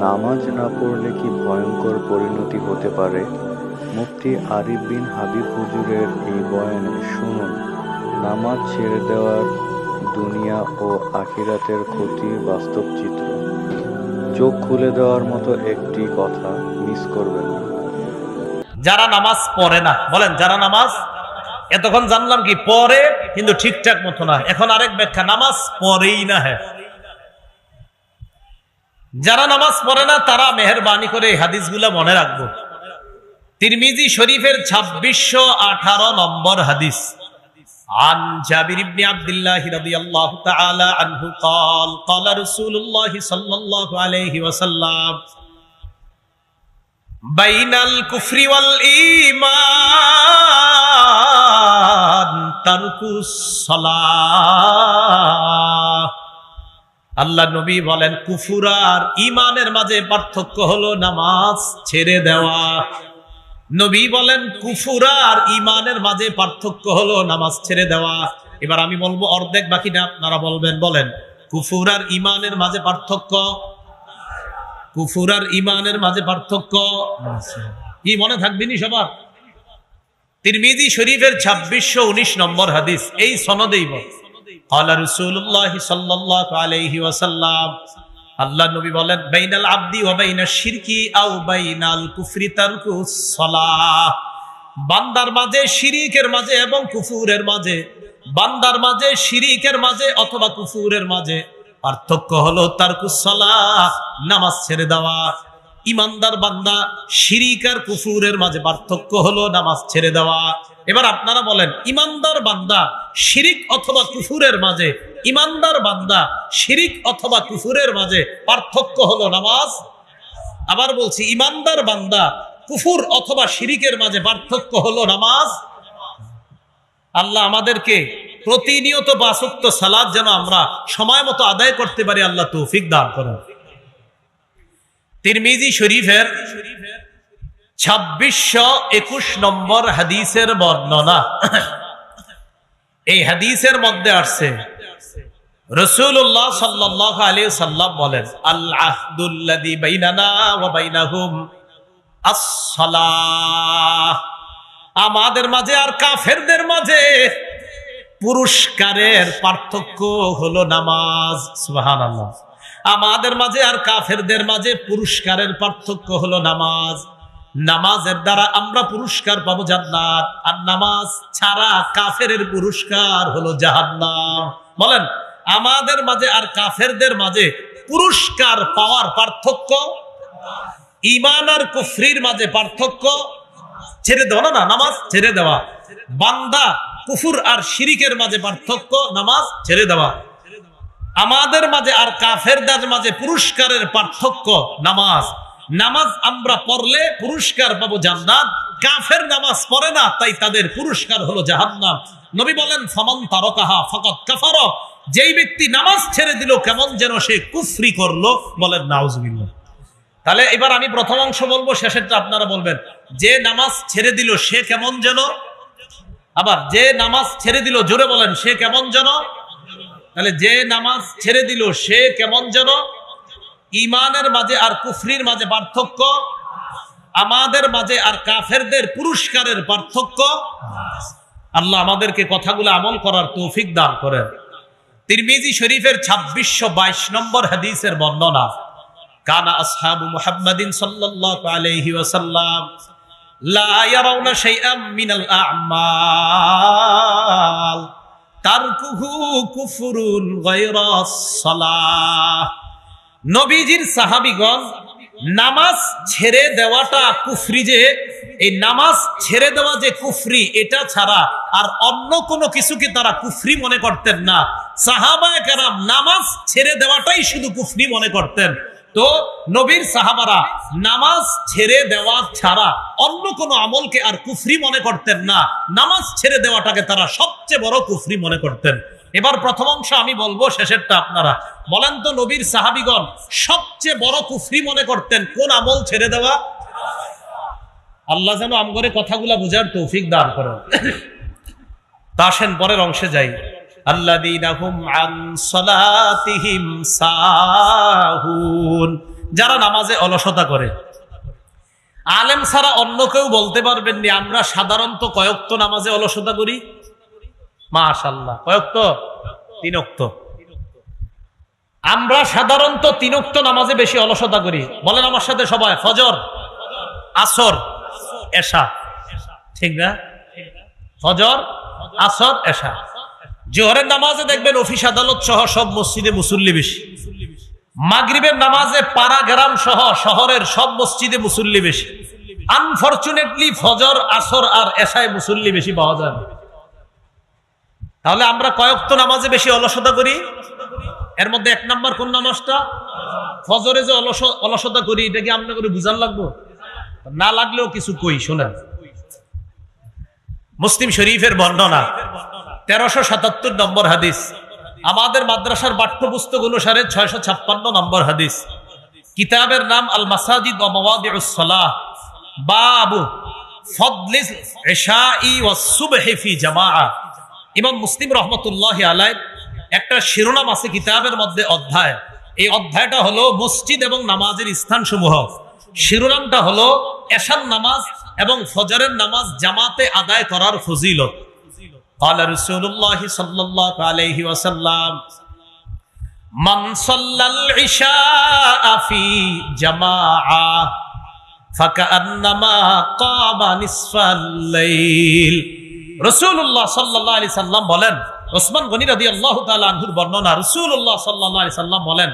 নামাজ না পড়লে কি ভয়ঙ্কর পরিণতি হতে পারে? মুফতি আরিফ বিন হাবিব হুজুরের এই বয়ানে শুনুন। নামাজ ছেড়ে দেওয়ার দুনিয়া ও আখিরাতের ক্ষতির বাস্তব চিত্র। চোখ খুলে দেওয়ার মতো একটি কথা মিস করবেন না। যারা নামাজ পড়ে না, বলেন, যারা নামাজ এতক্ষণ জানলাম কি পড়ে কিন্তু ঠিকঠাক মতো না এখন আরেক ব্যাখ্যা নামাজ পড়েই না হ্যাঁ যারা নামাজ পড়ে না তারা মেহরবানি করে এই হাদিসগুলো মনে রাখবো তিরমিজি শরীফের ছাব্বিশশো আঠারো নম্বর হাদিস عن جابر بن عبد الله رضي الله تعالى عنه قال قال رسول الله صلى الله عليه وسلم بين الكفر والإيمان আল্লাহ নবী বলেন, কুফুর আর ইমানের মাঝে পার্থক্য হলো নামাজ ছেড়ে দেওয়া। নবী বলেন, কুফুর আর ইমানের মাঝে পার্থক্য হলো নামাজ ছেড়ে দেওয়া। এবার আমি বলব অর্ধেক বাকি না আপনারা বলবেন, বলেন। কুফুর আর ইমানের মাঝে পার্থক্য? কুফুর আর ইমানের মাঝে পার্থক্য? কি, মনে থাকবিনি সবার? তিরমিজি শরীফের ছাব্বিশশো উনিশ নম্বর হাদিস, এই সনদেই বলেন আব্দি বান্দার মাঝে শিরিকের মাঝে এবং কুফুরের মাঝে, বান্দার মাঝে শিরিকের মাঝে অথবা কুফুরের মাঝে পার্থক্য হলো তার কুসলা নামাজ ছেড়ে দেওয়া। ইমানদার বান্দা শিরিক আর কুফুরের মাঝে পার্থক্য হলো নামাজ ছেড়ে দেওয়া। এবার আপনারা বলেন, ইমানদার বান্দা শিরিক অথবা কুফুরের মাঝে, ইমানদার বান্দা শিরিক অথবা কুফুরের মাঝে পার্থক্য হলো নামাজ? আবার বলছি, ইমানদার বান্দা কুফুর অথবা শিরিকের মাঝে পার্থক্য হলো নামাজ? আল্লাহ আমাদেরকে প্রতিনিয়ত বাসক্ত সালাদ যেন আমরা সময় মতো আদায় করতে পারি, আল্লাহ তৌফিক দান করেন। তিরমিজি শরীফের ছাব্বিশশো একুশ নম্বর হাদিসের বর্ণনা। এই হাদিসের মধ্যে আসছে রসুল্লাহ সাল্লাহ আলী সাল্লাম বলেন আসসালাহ। আমাদের মাঝে আর কাফেরদের মাঝে পুরস্কারের পার্থক্য হলো নামাজ। সুবহানাল্লাহ। আমাদের মাঝে আর কাফেরদের মাঝে পুরস্কারের পার্থক্য হলো নামাজ। নামাজের দ্বারা আমরা পুরস্কার পাবো জান্নাত। আর নামাজ ছাড়া কাফের পুরস্কার হলো জাহান্নাম। বলেন, আমাদের মাঝে আর কাফেরদের মাঝে পুরস্কার পাওয়ার পার্থক্য? ইমান আর কুফরির মাঝে পার্থক্য? ছেড়ে দেওয়া না, নামাজ ছেড়ে দেওয়া। বান্দা কুফুর আর শিরিকের মাঝে পার্থক্য, নামাজ ছেড়ে দেওয়া। আমাদের মাঝে আর কাফেরদের মাঝে পুরস্কারের পার্থক্য নামাজ। নামাজ আমরা পড়লে পুরস্কার পাবো জান্নাত। কাফের নামাজ পড়ে না, তাই তাদের পুরস্কার হলো জাহান্নাম। নবী বলেন, ফামান তারকাহা ফাকাত কাফার। যেই ব্যক্তি নামাজ ছেড়ে দিল, কেমন যেন সে কুফরি করল বলেন, নাউজুবিল্লাহ। তাহলে এবার আমি প্রথম অংশ বলব, শেষেরটা আপনারা বলবেন। যে নামাজ ছেড়ে দিল, সে কেমন যেন? আবার যে নামাজ ছেড়ে দিল, জোরে বলেন, সে কেমন যেন? তাহলে যে নামাজ ছেড়ে দিল, সে কেমন যেন ইমানের মাঝে আর কুফরির মাঝে পার্থক্য, আমাদের মাঝে আর কাফেরদের পুরস্কারের পার্থক্য। আল্লাহ আমাদেরকে কথাগুলো আমল করার তৌফিক দান করেন। তিরমিজি শরীফের ছাব্বিশশো বাইশ নম্বর হাদিসের বর্ণনা, কানা আসহাবু মুহাম্মাদিন সাল্লাল্লাহু আলাইহি ওয়াসাল্লাম, লা ইয়ারাউনা শাইআম মিনাল আ'মাল। তারকুহু কুফরুন সালাহ। নবীজির সাহাবীগণ নামাজ ছেড়ে দেওয়াটা কুফরি যে, এই নামাজ ছেড়ে দেওয়া যে কুফরি, এটা ছাড়া আর অন্য কোনো কিছুকে তারা কুফরি মনে করতেন না। সাহাবায়ে কেরাম নামাজ ছেড়ে দেওয়াটাই শুধু কুফরি মনে করতেন। তো নবীর সাহাবারা নামাজ ছেড়ে দেওয়া ছাড়া অন্য কোনো আমলকে আর কুফরি মনে করতেন না। নামাজ ছেড়ে দেওয়াটাকে তারা সবচেয়ে বড় কুফরি মনে করতেন। এবার প্রথম অংশ আমি বলব, শেষেরটা আপনারা। বলেন তো নবীর সাহাবিগণ সবচেয়ে বড় কুফরি মনে করতেন কোন আমল ছেড়ে দেওয়া? আল্লাহ যেন আমগরে কথাগুলা বুঝার তৌফিক দান করেন। তা আসেন পরের অংশে যাই। যারা নামাজে অলসতা করে। আলেম ছাড়া অন্য কেউ বলতে পারবেন নি আমরা সাধারণত কয়ক্ত নামাজে অলসতা করি। মাশাল্লাহ কয়ক্ত? তিনক্ত। আমরা সাধারণত তিনক্ত নামাজে বেশি অলসতা করি। বলেন আমার সাথে সবাই, ফজর, আসর, এশা। ঠিক না? ফজর, আসর, এশা। জোহরের নামাজে দেখবেন অফিস আদালত সহ সব মসজিদে মুসল্লি বেশি। মাগরিবের নামাজে পাড়া গ্রাম সহ শহরের সব মসজিদে মুসল্লি বেশি। আনফরচুনেটলি ফজর, আসর আর এশায় মুসল্লি বেশি পাওয়া যায় তাহলে আমরা কয়েকত নামাজে বেশি অলসতা করি। এর মধ্যে এক নাম্বার কোন নামাজটা? ফজরে যে অলস, অলসতা করি, এটা কি আপনার করে বুঝান লাগবো? না লাগলেও কিছু কই, শোনেন। মুসলিম শরীফের বর্ণনা। তেরোশো সাতাত্তর নম্বর হাদিস। আমাদের মাদ্রাসার পাঠ্যপুস্তক অনুসারে ছয়শো ছাপ্পান্ন নম্বর হাদিস। কিতাবের নাম আল মাসাজিদ ওয়া মাওয়াদিউস সালাহ। বাবু ফদলিস জামাআ। মুসলিম রহমতুল্লাহ একটা শিরোনাম আছে কিতাবের মধ্যে অধ্যায়। এই অধ্যায়টা হলো মসজিদ এবং নামাজের শিরোনামটা হলো এশান নামাজ এবং ফজরের নামাজ জামাতে আদায় করার ফজিলত। قال رسول الله صلى الله عليه وسلم من صلى العشاء في جماعة فكأنما قام نصف الليل রসুল্লাহ সাল্লাহ আলি সাল্লাম বলেন ওসমান গনি রাদি আল্লাহ আনহুর বর্ণনা রসুল্লাহ সাল্লাহ আলি সাল্লাম বলেন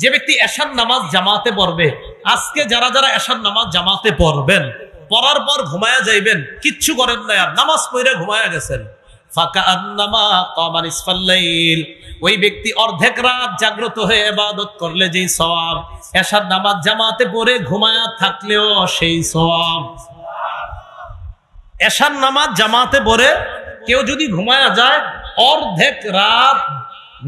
যে ব্যক্তি এশান নামাজ জামাতে পড়বে আজকে যারা যারা এশান নামাজ জামাতে পড়বেন পড়ার পর ঘুমায়া যাইবেন কিচ্ছু করেন না আর নামাজ পড়ে ঘুমায়া গেছেন ওই ব্যক্তি অর্ধেক রাত জাগ্রত হয়ে এবাদত করলে যেই সওয়াব, এশার নামাজ জামাতে পড়ে ঘুমায়া থাকলেও সেই সওয়াব। এশার নামাজ জামাতে পড়ে কেউ যদি ঘুমায়া যায়, অর্ধেক রাত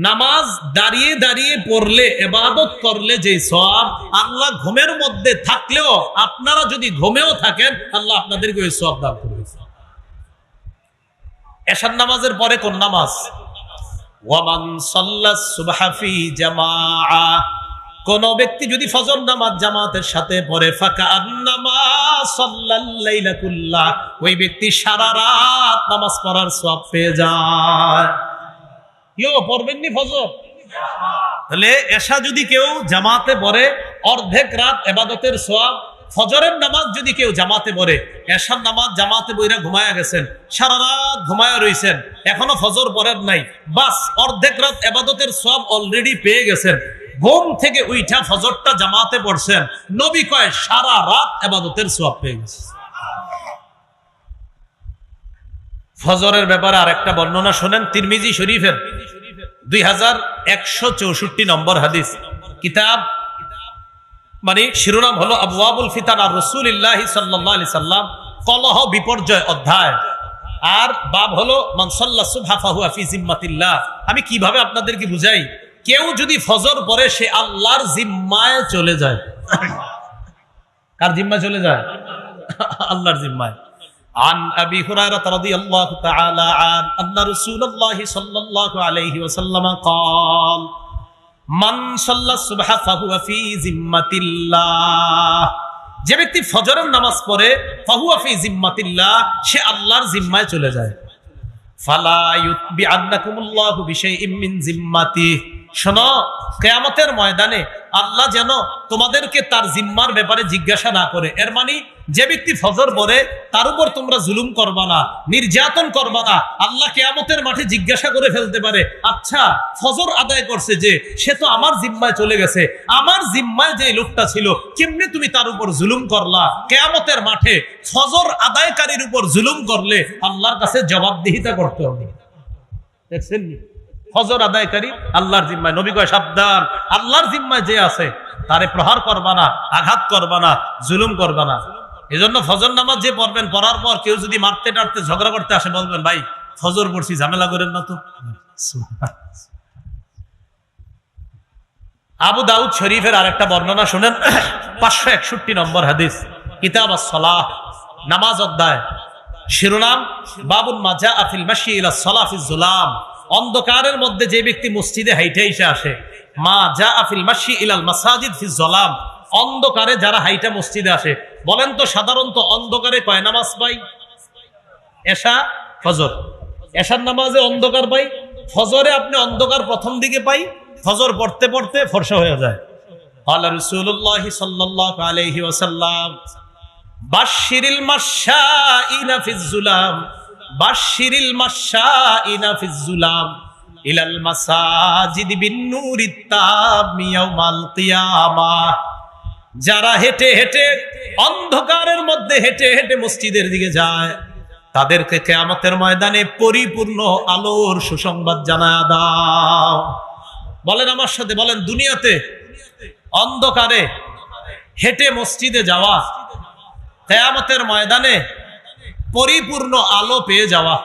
নামাজ দাঁড়িয়ে দাঁড়িয়ে পড়লে এবাদত করলে যে সব আল্লাহ ঘুমের মধ্যে থাকলেও আপনারা যদি ঘুমেও থাকেন, আল্লাহ আপনাদেরকে ওই সব দান করবে এশার নামাজের পরে কোন নামাজ? ওয়ামান সাল্লাস সুবহা ফি জামাআ। কোন ব্যক্তি যদি ফজর নামাজ জামাতের সাথে পড়ে, ফাঁকা ওই ব্যক্তি সারা রাত নামাজ পড়ার সওয়াব পেয়ে যায়। পড়বেননি ফজর? তাহলে এশা যদি কেউ জামাতে পড়ে, অর্ধেক রাত এবাদতের সোয়াব ফজরের নামাজ যদি কেউ জামাতে পড়ে, এশার নামাজ জামাতে বইরা ঘুমায়া গেছেন, সারা রাত ঘুমায়া রইছেন, এখনও ফজর পড়েন নাই, বাস অর্ধেক রাত এবাদতের সব অলরেডি পেয়ে গেছেন, ঘুম থেকে উইঠা ফজরটা জামাতে পড়ছেন, নবী কয় সারা রাত এবাদতের সব পেয়ে গেছে। ফজরের ব্যাপারে আরেকটা বর্ণনা শোনেন তিরমিজি শরীফের, দুই হাজার একশো চৌষট্টি নম্বর হাদিস, কিতাব মানে শিরোনাম হলো আবুয়াবুল ফিতান আর রসুল ইল্লাহি সাল্লি সাল্লাম কলহ বিপর্যয় অধ্যায় আর বাব হলো মানসাল্লা সুবহাফাহু আফি জিম্মাতিল্লাহ আমি কিভাবে আপনাদেরকে বুঝাই কেউ যদি ফজর পরে সে আল্লাহর জিম্মায় চলে যায় কার জিম্মায় চলে যায় আল্লাহর জিম্মায় عن أبي هريرة رضي الله تعالى عنه أن رسول الله صلى الله عليه وسلم قال যে ব্যক্তি ফজরের নামাজ পড়ে ফাহুয়া ফি জিম্মাতিল্লাহ, সে আল্লাহর জিম্মায় চলে যায়। ফালা ইউতবি আন্নাকুমুল্লাহু বিশাইইম মিন জিম্মাতি শোনো, কেয়ামতের ময়দানে আল্লাহ যেন তোমাদেরকে তার জিম্মার ব্যাপারে জিজ্ঞাসা না করে। এর মানে যে ব্যক্তি ফজর পড়ে, তার উপর তোমরা জুলুম করবা না, নির্যাতন করবা না। আল্লাহ কেয়ামতের মাঠে জিজ্ঞাসা করে ফেলতে পারে আচ্ছা ফজর আদায় করছে যে, সে তো আমার জিম্মায় চলে গেছে। আমার জিম্মায় যে লোকটা ছিল, কেমনে তুমি তার উপর জুলুম করলা? কেয়ামতের মাঠে ফজর আদায়কারীর উপর জুলুম করলে আল্লাহর কাছে জবাবদিহিতা করতে হবে। দেখছেন? ফজর আদায়কারী আল্লাহর জিম্মায়। নবী কয়, সাবধান, আল্লাহর জিম্মায় যে আছে, তারে প্রহার করবা না, আঘাত করবা না, জুলুম করবা না। এজন্য ফজর নামাজ যে পড়বেন, পড়ার পর কেউ যদি মারতে টারতে ঝগড়া করতে আসে, বলবেন, ভাই, ফজর পড়ছি, ঝামেলা করেন না তো। আবু দাউদ শরীফের আরেকটা বর্ণনা শুনেন, পাঁচশো একষট্টি নম্বর হাদিস। কিতাব সলাহ নামাজ অধ্যায়। শিরোনাম বাবুল মাজা আফিল মাসি ইলা সলাফি জুলাম অন্ধকারের মধ্যে যে ব্যক্তি মসজিদে হাইটে এসে আসে, মা যা আফিল মাসি ইলাল মাসাজিদ ফি জলাম, অন্ধকারে যারা হাইটা মসজিদে আসে। বলেন তো সাধারণত অন্ধকারে কয় নামাজ পাই? এশা, ফজর। এশার নামাজে অন্ধকার পাই, ফজরে আপনি অন্ধকার প্রথম দিকে পাই, ফজর পড়তে পড়তে ফর্সা হয়ে যায়। আল্লাহ সাল্লাহ ওসাল্লাম বাশিরিল মাশাইনা ফিজ্জুলাম বাশিরিল মাশাইনা ফিজ্জুলাম ইলাল মাসাজিদ বিন তামি ইয়াউমাল যারা হেঁটে হেঁটে অন্ধকারের মধ্যে হেঁটে হেঁটে মসজিদের দিকে যায়, তাদেরকে কেয়ামতের ময়দানে পরিপূর্ণ আলোর সুসংবাদ জানা দাও। বলেন আমার সাথে, বলেন, দুনিয়াতে অন্ধকারে হেঁটে মসজিদে যাওয়া, কেয়ামতের ময়দানে পরিপূর্ণ আলো পেয়ে যাওয়া।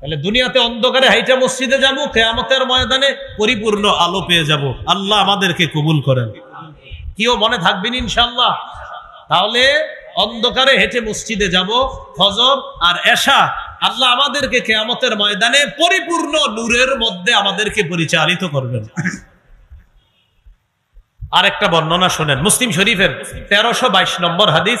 তাহলে দুনিয়াতে অন্ধকারে হাইটা মসজিদে যাব, কেয়ামতের ময়দানে পরিপূর্ণ আলো পেয়ে যাব। আল্লাহ আমাদেরকে কবুল করেন। কিও মনে থাকবেন ইনশাল্লাহ তাহলে অন্ধকারে হেঁটে মসজিদে যাব, ফজর আর এশা। আল্লাহ আমাদেরকে কেয়ামতের ময়দানে পরিপূর্ণ নূরের মধ্যে আমাদেরকে পরিচালিত করবেন। আরেকটা বর্ণনা শোনেন। মুসলিম শরীফের তেরোশো বাইশ নম্বর হাদিস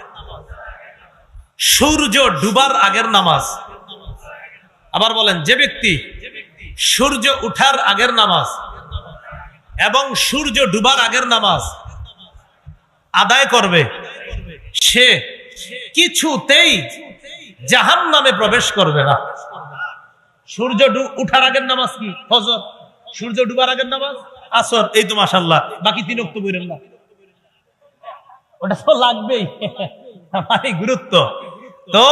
সূর্য ডুবার আগের নামাজ। আবার বলেন, যে ব্যক্তি সূর্য উঠার আগের নামাজ এবং সূর্য ডুবার আগের নামাজ আদায় করবে, সে কিছুতেই জাহান নামে প্রবেশ করবে না। সূর্য উঠার আগের নামাজ কি? ফজর। সূর্য ডুবার আগের নামাজ? আসর। এই তো মাসাল্লাহ বাকি তিন অক্ট বইরেন না। ওটা তো লাগবেই। গুরুত্ব। তো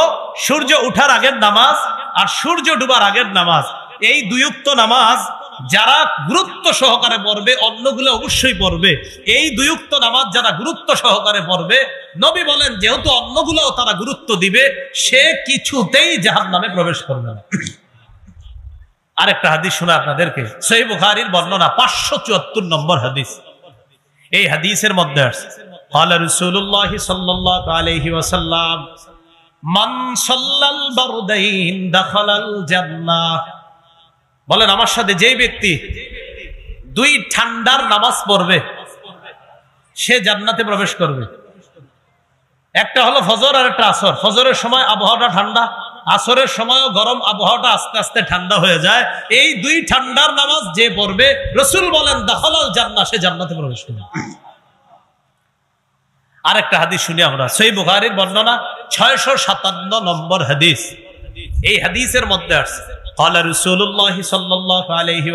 সূর্য উঠার আগের নামাজ আর সূর্য ডুবার আগের নামাজ এই দুইুক্ত নামাজ যারা গুরুত্ব সহকারে পড়বে অন্যগুলো অবশ্যই পড়বে এই দুইুক্ত নামাজ যারা গুরুত্ব সহকারে পড়বে নবী বলেন যেহেতু অন্যগুলো তারা গুরুত্ব দিবে সে কিছুতেই জাহান নামে প্রবেশ করবে না আরেকটা হাদিস শোনা আপনাদেরকে সহি বুখারীর বর্ণনা পাঁচশো চুয়াত্তর নম্বর হাদিস এই হাদিসের মধ্যে আসছে قال رسول الله صلى الله عليه وسلم বলেন, আমার সাথে যে ব্যক্তি দুই ঠান্ডার নামাজ পড়বে, সে জান্নাতে প্রবেশ করবে। একটা হলো ফজর আর একটা আসর। ফজরের সময় আবহাওয়াটা ঠান্ডা, আসরের সময় গরম, আবহাওয়াটা আস্তে আস্তে ঠান্ডা হয়ে যায়। এই দুই ঠান্ডার নামাজ যে পড়বে, রসুল বলেন, দাখলাল জান্না সে জান্নাতে প্রবেশ করবে। আর একটা হাদিস শুনি আমরা। সেই বুহারির বর্ণনা ছয়শো সাতান্ন নম্বর হাদিস। এই হাদিসের মধ্যে আসছে আলহি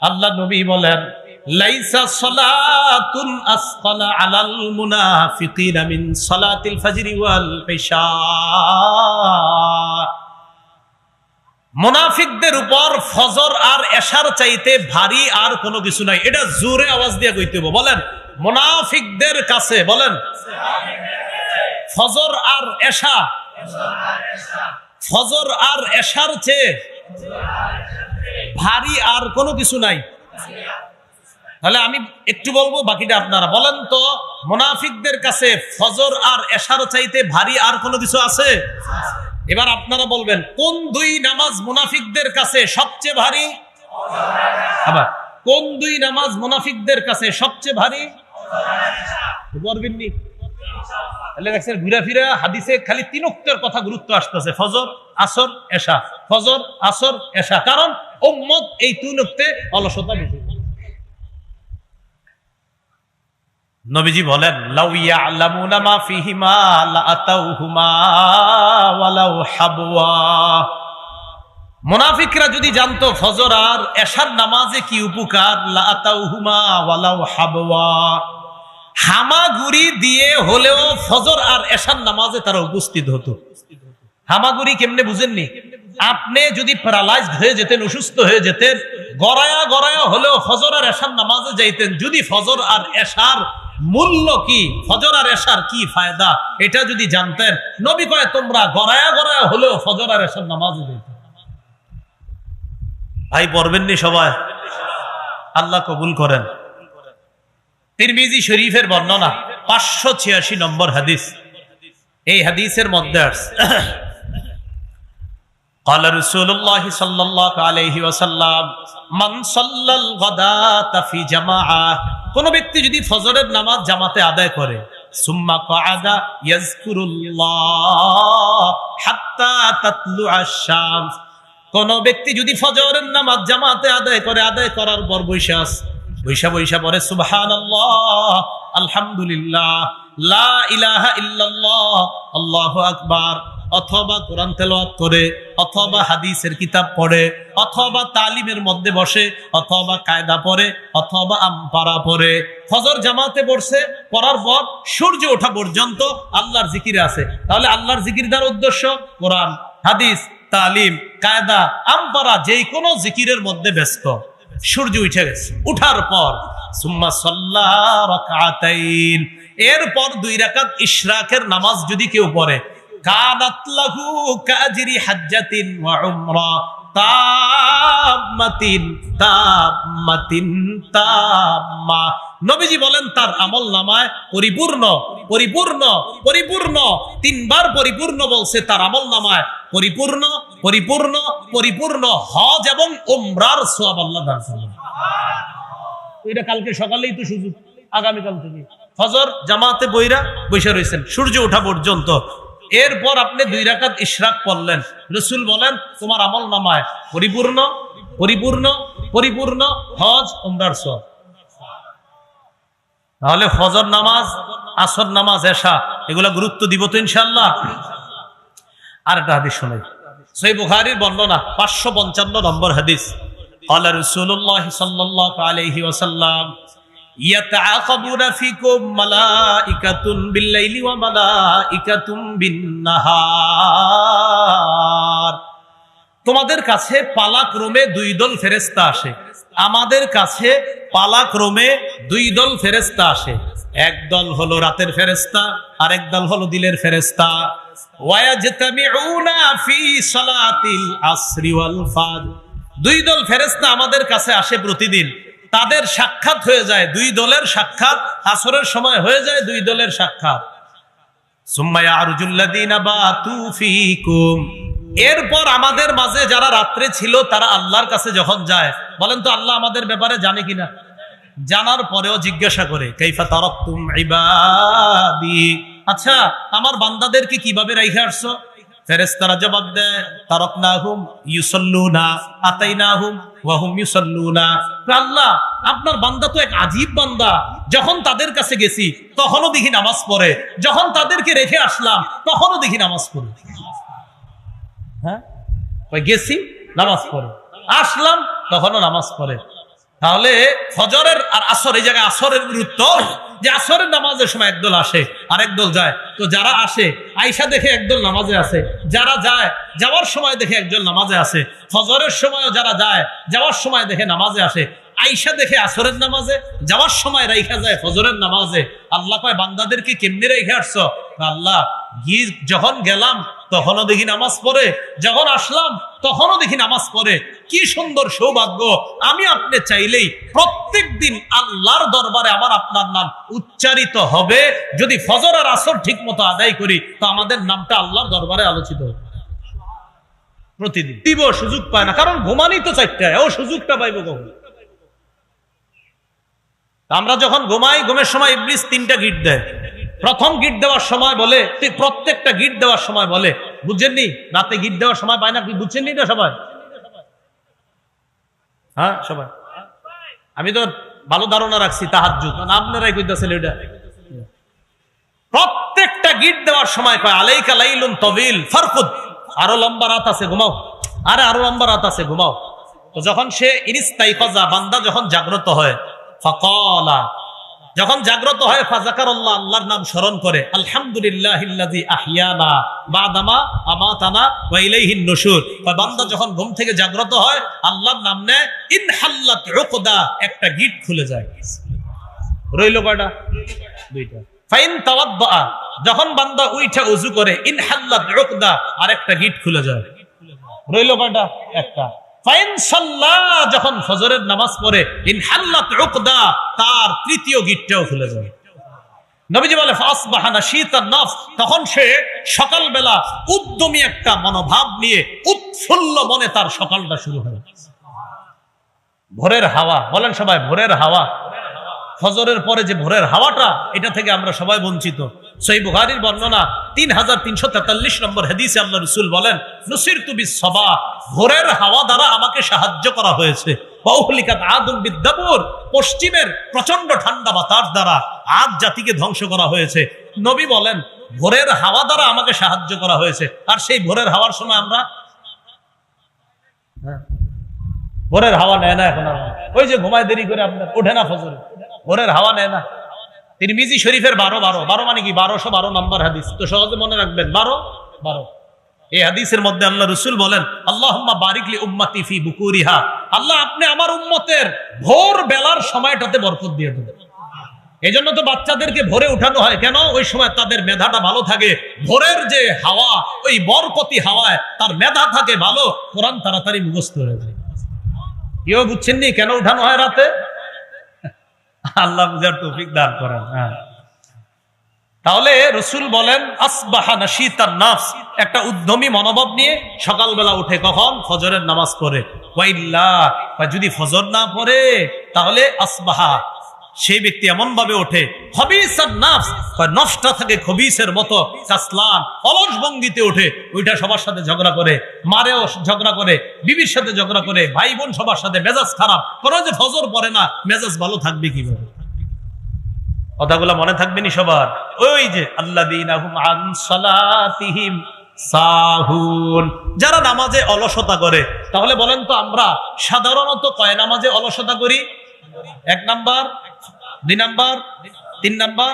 আল্লাহ নবী বলেন মুনাফিকদের উপর ফজর আর এশার চাইতে ভারী আর কোনো কিছু নাই। এটা জোরে আওয়াজ দিয়ে কইতে বলেন মুনাফিকদের কাছে বলেন, ফজর আর এশা, ফজর আর এশার চেয়ে ভারী আর কোনো কিছু নাই। তাহলে আমি একটু বলব, বাকিটা আপনারা বলেন তো, মুনাফিকদের কাছে ফজর আর এশার চাইতে ভারী আর কোনো কিছু আছে? এবার আপনারা বলবেন, কোন দুই নামাজ মুনাফিকদের কাছে সবচেয়ে ভারী? আবার, কোন দুই নামাজ মুনাফিকদের কাছে সবচেয়ে ভারী? বলবেননি তাহলে দেখছেন, ঘুরে ফিরে হাদিসে খালি তিন কথা গুরুত্ব আসতেছে, ফজর, আসর ফজর, আসর কারণ এই তিন অলসতা বেশি। নবীজি বলেন মা ফিহিমা লাআতাউহুমা ওয়ালাউ হাবওয়া। মুনাফিকরা যদি জানতো ফজর আর এশার নামাজে কি উপকার লাআতাউহুমা ওয়ালাউ হাবওয়া। হামাগুড়ি দিয়ে হলেও ফজর আর এশার নামাজে তারা উপস্থিত হতো। হামাগুড়ি কেমনে বুঝেননি? আপনি যদি প্যারালাইজড হয়ে যেতেন, অসুস্থ হয়ে যেতেন, গড়ায়া গড়ায়া হলেও ফজর আর এশার নামাজে যাইতেন, যদি ফজর আর এশার মূল্য কি? ফজর আর এশার কি ফায়দা? এটা যদি জানতেন, নবী কয়, তোমরা গড়ায়া গড়ায়া হলেও ফজর আর এশার নামাজে যাইতেন ভাই, পড়বেননি সবাই? আল্লাহ কবুল করেন। তিরমিজি শরীফের বর্ণনা পাঁচশো ছিয়াশি নম্বর হাদিস এই হাদিসের মধ্যে আসছে قال رسول الله صلى الله عليه وسلم من صلى الغداة في جماعة কোন ব্যক্তি যদি ফজরের নামাজ জামাতে আদায় করে সুম্মা কাআদা ইয়াজকুরুল্লাহ হাত্তা তাতলুআ আশ-শামস কোন ব্যক্তি যদি ফজরের নামাজ জামাতে আদায় করে আদায় করার পর বৈশাস বৈশা বৈশা পরে, সুবহানাল্লাহ, আলহামদুলিল্লাহ, লা ইলাহা ইল্লাল্লাহ, আল্লাহু আকবার। অথবা কোরআন তেলাওয়াত করে, অথবা হাদিসের কিতাব পড়ে, অথবা তালিমের মধ্যে বসে, অথবা কায়দা পড়ে, অথবা আমপারা পড়ে। ফজর জামাতে পড়ছে, পড়ার পর সূর্য ওঠা পর্যন্ত আল্লাহর জিকিরে আছে। তাহলে আল্লাহর জিকির দ্বারা উদ্দেশ্য কোরআন, হাদিস, তালিম, কায়দা, আমপারা যেই কোনো জিকিরের মধ্যে ব্যস্ত। সূর্য উঠে গেছে। উঠার পর, সুম্মা সাল্লা রাকাতাইন। এরপর দুই রাকাত ইশরাকের নামাজ যদি কেউ পড়ে, কানাত লাহু কাজরি হাজ্জাতিন ওয়া উমরা। তাম্মাতিন তাম্মাতিন তাম্মা নবীজি বলেন, তার আমল নামায় পরিপূর্ণ পরিপূর্ণ পরিপূর্ণ। তিনবার পরিপূর্ণ বলছে, তার আমল নামায় পরিপূর্ণ পরিপূর্ণ পরিপূর্ণ। হজ এবং উমরার সোয়াব আল্লাহ এটা কালকে সকালেই তো সুযোগ, আগামীকাল থেকে। ফজর জামাতে বইরা বৈশা রয়েছেন, সূর্য ওঠা পর্যন্ত। এরপর আপনি দুই রাখাত ইশরাক পড়লেন। রসুল বলেন, তোমার আমল নামায় পরিপূর্ণ পরিপূর্ণ পরিপূর্ণ হজ, উমরার সব তাহলে ফজর নামাজ, আসর নামাজ এসা এগুলা গুরুত্ব দিব তো ইনশাল্লাহ আর একটা হাদিস শুনে। সেই বুহারির বর্ণনা, পাঁচশো পঞ্চান্ন নম্বর হাদিস। আল্লাহ রসুল্লাহ সাল্লাহ আলহি ওসাল্লাম يتعاقبون فيكم ملائكة بالليل وملائكة بالنهار তোমাদের কাছে পালাক্রমে দুই দল ফেরেস্তা আসে আমাদের কাছে পালাক্রমে দুই দল ফেরেস্তা আসে এক দল হলো রাতের ফেরেস্তা আর এক দল হলো দিলের ফেরেস্তা ওয়ায়াজতামিউনা ফি সালাতিল আসরি ওয়াল ফাজর দুই দল ফেরেস্তা আমাদের কাছে আসে প্রতিদিন তাদের সাক্ষাৎ হয়ে যায়। দুই দলের সাক্ষাৎ আসরের সময় হয়ে যায়, দুই দলের সাক্ষাৎ। এরপর আমাদের মাঝে যারা রাত্রে ছিল, তারা আল্লাহর কাছে যখন যায়, বলেন তো আল্লাহ আমাদের ব্যাপারে জানে কিনা? জানার পরেও জিজ্ঞাসা করে, কাইফা তারাকতুম ইবাদি? আচ্ছা আমার বান্দাদেরকে কীভাবে রাইখে আসছো? ফেরেশতারা জবাব দেয়, তারাকনাহুম ওয়া হুম ইউসাল্লুনা। আল্লাহ, আপনার বান্দা তো এক আজীব বান্দা। যখন তাদের কাছে গেছি, তখনও দেখি নামাজ পড়ে। যখন তাদেরকে রেখে আসলাম, তখনও দেখি নামাজ পড়ে। হ্যাঁ? গেছি, নামাজ পড়ে। আসলাম, তখনও নামাজ পড়ে। তাহলে ফজরের আর আসর, এই জায়গায় আসরের গুরুত্ব। যে আসরের নামাজের সময় একদল আসে আর একদল যায়। তো যারা আসে আইসা দেখে একদল নামাজে আছে যারা যায়, যাওয়ার সময় দেখে একজন নামাজে আসে। ফজরের সময়ও যারা যায়, যাওয়ার সময় দেখে নামাজে আসে। আইসা দেখে আসরের নামাজে, যাওয়ার সময় রাইখা যায় ফজরের নামাজে। আল্লাহ কয়, বান্দাদেরকে কেমনি রেখে আসছো? আল্লাহ, গিয়ে যখন গেলাম তখনও দেখি নামাজ পড়ে। যখন আসলাম, তখনও দেখি নামাজ পড়ে। কি সুন্দর সৌভাগ্য, আমি আপনি চাইলেই প্রত্যেক দিন আল্লাহর দরবারে আমার আপনার নাম উচ্চারিত হবে। যদি ফজর আর আসর ঠিক মতো আদায় করি, তো আমাদের নামটা আল্লাহর দরবারে আলোচিত হবে। প্রতিদিন। দিব, সুযোগ পায় না। কারণ ঘুমানি তো চারটায়। ও, সুযোগটা পাইব কখন? আমরা যখন ঘুমাই, ঘুমের সময় ইবলিস তিনটা গিট দেয়। প্রথম গিট দেওয়ার সময় বলে, তুই প্রত্যেকটা গিট দেওয়ার সময় বলে। বুঝছেননি রাতে গিট দেওয়ার সময় পায় না বুঝছেননি না সবাই? হ্যাঁ সবাই। আমি তো ভালো ধারণা রাখছি তাহার যুগ আপনারাই কইতেছেন এটা। প্রত্যেকটা গিট দেওয়ার সময় কয়, আলাইকা লাইলুন তবিল, ফারকুদ। আরও লম্বা রাত আছে, ঘুমাও। আরে, আরও লম্বা রাত আছে, ঘুমাও। তো যখন সে ইনিস্তাই বান্দা যখন জাগ্রত হয়, ফকলা যখন জাগ্রত হয় ফাজাকার আল্লাহ আল্লাহর নাম স্মরণ করে আলহামদুলিল্লাহ বান্দা যখন ঘুম থেকে জাগ্রত হয়, আল্লাহর নাম নেয় একটা গিট খুলে যায়। রইল কয়টা? দুইটা। যখন বান্দা উইঠা উজু করে, ইনহাল্লাত উকদা আরেকটা গিট খুলে যায়। রইল কয়টা? একটা। যখন ফজরের নামাজ পড়ে, ইনহাল্লাত উকদা, তার তৃতীয় গিটটাও খুলে নফস। তখন সে সকালবেলা একটা মনোভাব নিয়ে উৎফুল্ল মনে তার সকালটা শুরু হয়। ভোরের হাওয়া, বলেন সবাই, ভোরের হাওয়া। ফজরের পরে যে ভোরের হাওয়াটা, এটা থেকে আমরা সবাই বঞ্চিত। সেই বুহারির বর্ণনা তিন হাজার তিনশো তেতাল্লিশ নম্বর হাদিসে আল্লাহ রসুল বলেন নসির তুবি সবা ভোরের হাওয়া দ্বারা আমাকে সাহায্য করা হয়েছে। পশ্চিমের প্রচণ্ড ঠান্ডা বাতাস দ্বারা জাতিকে ধ্বংস করা হয়েছে। নবী বলেন, ভোরের হাওয়া দ্বারা আমাকে সাহায্য করা হয়েছে। আর সেই ভোরের হাওয়ার সময় আমরা হ্যাঁ। ভোরের হাওয়া নেয় না এখন ওই যে ঘুমায় দেরি করে আপনার, ওঠে না ফজরে। ভোরের হাওয়া নেয় না। তিনি মিজি শরীফের বারো বারো। বারো মানে কি? বারোশো বারো নম্বর হাদিস। তো সহজে মনে রাখবেন, বারো বারো। এই হাদিসের মধ্যে আল্লাহ রসুল বলেন আল্লাহ বারিকলি উম্মাতি ফি বুকুরিহা। আল্লাহ আপনি আমার উম্মতের ভোর বেলার সময়টাতে বরকত দিয়ে দেবেন। এই জন্য তো বাচ্চাদেরকে ভোরে উঠানো হয়। কেন? ওই সময় তাদের মেধাটা ভালো থাকে। ভোরের যে হাওয়া, ওই বরকতি হাওয়ায় তার মেধা থাকে ভালো। কোরআন তাড়াতাড়ি মুখস্থ হয়ে যায়। কেউ বুঝছেন নি কেন উঠানো হয় রাতে? আল্লাহ বুঝার তৌফিক দান করেন হ্যাঁ। তাহলে রসুল বলেন, আসবাহা নাশিতান নাফস একটা উদ্যমী মনোভাব নিয়ে সকালবেলা উঠে কখন? ফজরের নামাজ পড়ে। যদি ফজর না পড়ে, তাহলে আসবাহা সেই ব্যক্তি এমন ভাবে ওঠে থাকে খবিসের মতো অলস ভঙ্গিতে ওঠে। ওইটা সবার সাথে ঝগড়া করে, মারেও ঝগড়া করে, বিবির সাথে ঝগড়া করে ভাই বোন সবার সাথে, মেজাজ খারাপ। কোনো যে ফজর না, মেজাজ ভালো থাকবে কীভাবে? কথাগুলো মনে থাকবে নি সবার? ওই যে আল্লাহ সাহুন যারা নামাজে অলসতা করে। তাহলে বলেন তো আমরা সাধারণত কয় নামাজে অলসতা করি? এক নাম্বার, দুই নাম্বার, তিন নাম্বার।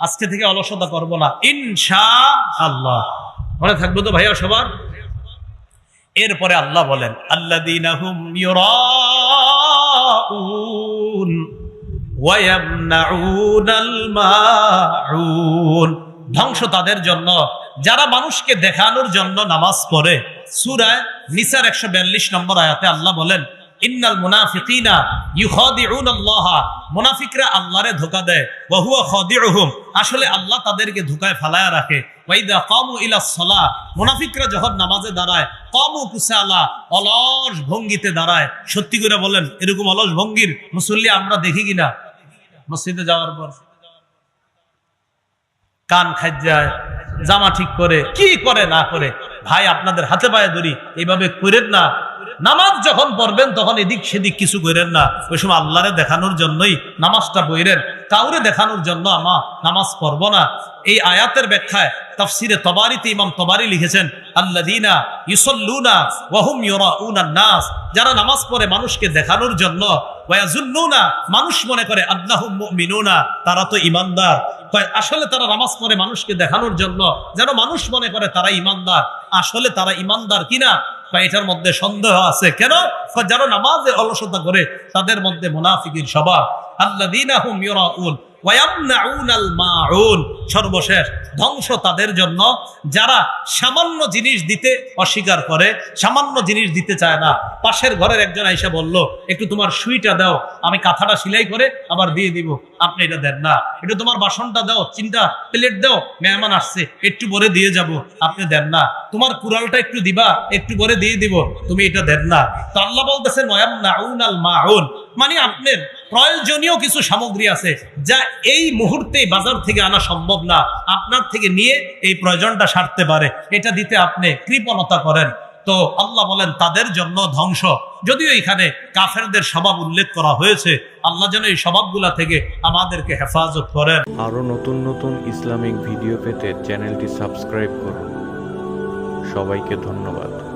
আজকে থেকে অলসতা করব না। ইনশা আল্লাহ মনে থাকব তো ভাইয়া সবার? এরপরে আল্লাহ বলেন আল্লাহ ধ্বংস তাদের জন্য। যারা মানুষকে দেখানোর জন্য নামাজ পড়ে সুরায় নিসার একশো বিয়াল্লিশ নম্বর আয়াতে আল্লাহ বলেন ইন্নাল মুনাফিকিনা মুনাফিকরা আল্লাহরে দেয়। ওয়া হুয়া খাদিউহুম। আসলে আল্লাহ তাদেরকে রাখে। ইলা মুনাফিকরা যখন নামাজে দাঁড়ায় কুসালা, অলস ভঙ্গিতে দাঁড়ায়। সত্যি করে বলেন, এরকম অলস ভঙ্গির মুসল্লি আমরা দেখি কিনা? মসজিদে যাওয়ার পর। কান খাজ্জায় জামা ঠিক করে, কি করে না করে? ভাই, আপনাদের হাতে পায়ে ধরি। এইভাবে করেন না নামাজ যখন পড়বেন, তখন এদিক সেদিক কিছু করেন না। ওই সময় আল্লাহরে দেখানোর জন্যই নামাজটা বইরেন কাউরে দেখানোর জন্য আমা নামাজ পড়ব না। এই আয়াতের ব্যাখ্যায় তাফসিরে তবারিতে ইমাম তবারি লিখেছেন আল্লাদিনা ওয়াহুম ইউরাউনা নাস। যারা নামাজ পড়ে মানুষকে দেখানোর জন্য ওয়ায়াজুন্নুনা মানুষ মনে করে আল্লাহুম মুমিনুনা। তারা তো ইমানদার। আসলে তারা নামাজ পড়ে মানুষকে দেখানোর জন্য। যেন মানুষ মনে করে, তারা ইমানদার। আসলে তারা ইমানদার কিনা? বা এটার মধ্যে সন্দেহ আছে, কেন? যারা নামাজে অলসতা করে, তাদের মধ্যে মুনাফিকির স্বভাব আল্লাহ দিন সর্বশেষ, ধ্বংস তাদের জন্য, যারা সামান্য জিনিস দিতে অস্বীকার করে, সামান্য জিনিস দিতে চায় না। পাশের ঘরের একজন আইসা বলল, একটু তোমার সুইটা দাও, আমি সেলাই করে আবার দিয়ে দিব। আপনি এটা দেন না। তোমার বাসনটা দাও, চিন্তা, প্লেট দাও, মেহমান আসছে, একটু পরে দিয়ে যাব। আপনি দেন না। তোমার কুড়ালটা একটু দিবা, একটু পরে দিয়ে দিব। তুমি এটা দেন না। তো আল্লাহ বলতেছেন, ওয়ায়ামনাউনাল মাউন। মানে আপনার প্রয়োজনীয় কিছু সামগ্রী আছে যা এই মুহূর্তে বাজার থেকে আনা সম্ভব না। আপনার থেকে নিয়ে এই প্রয়োজনটা সারতে পারে। এটা দিতে আপনি কৃপণতা করেন। তো আল্লাহ বলেন, তাদের জন্য ধ্বংস। যদিও এখানে কাফেরদের স্বভাব উল্লেখ করা হয়েছে, আল্লাহ যেন এই স্বভাবগুলা থেকে আমাদেরকে হেফাজত করেন। আরও নতুন নতুন ইসলামিক ভিডিও পেতে চ্যানেলটি সাবস্ক্রাইব করুন। সবাইকে ধন্যবাদ।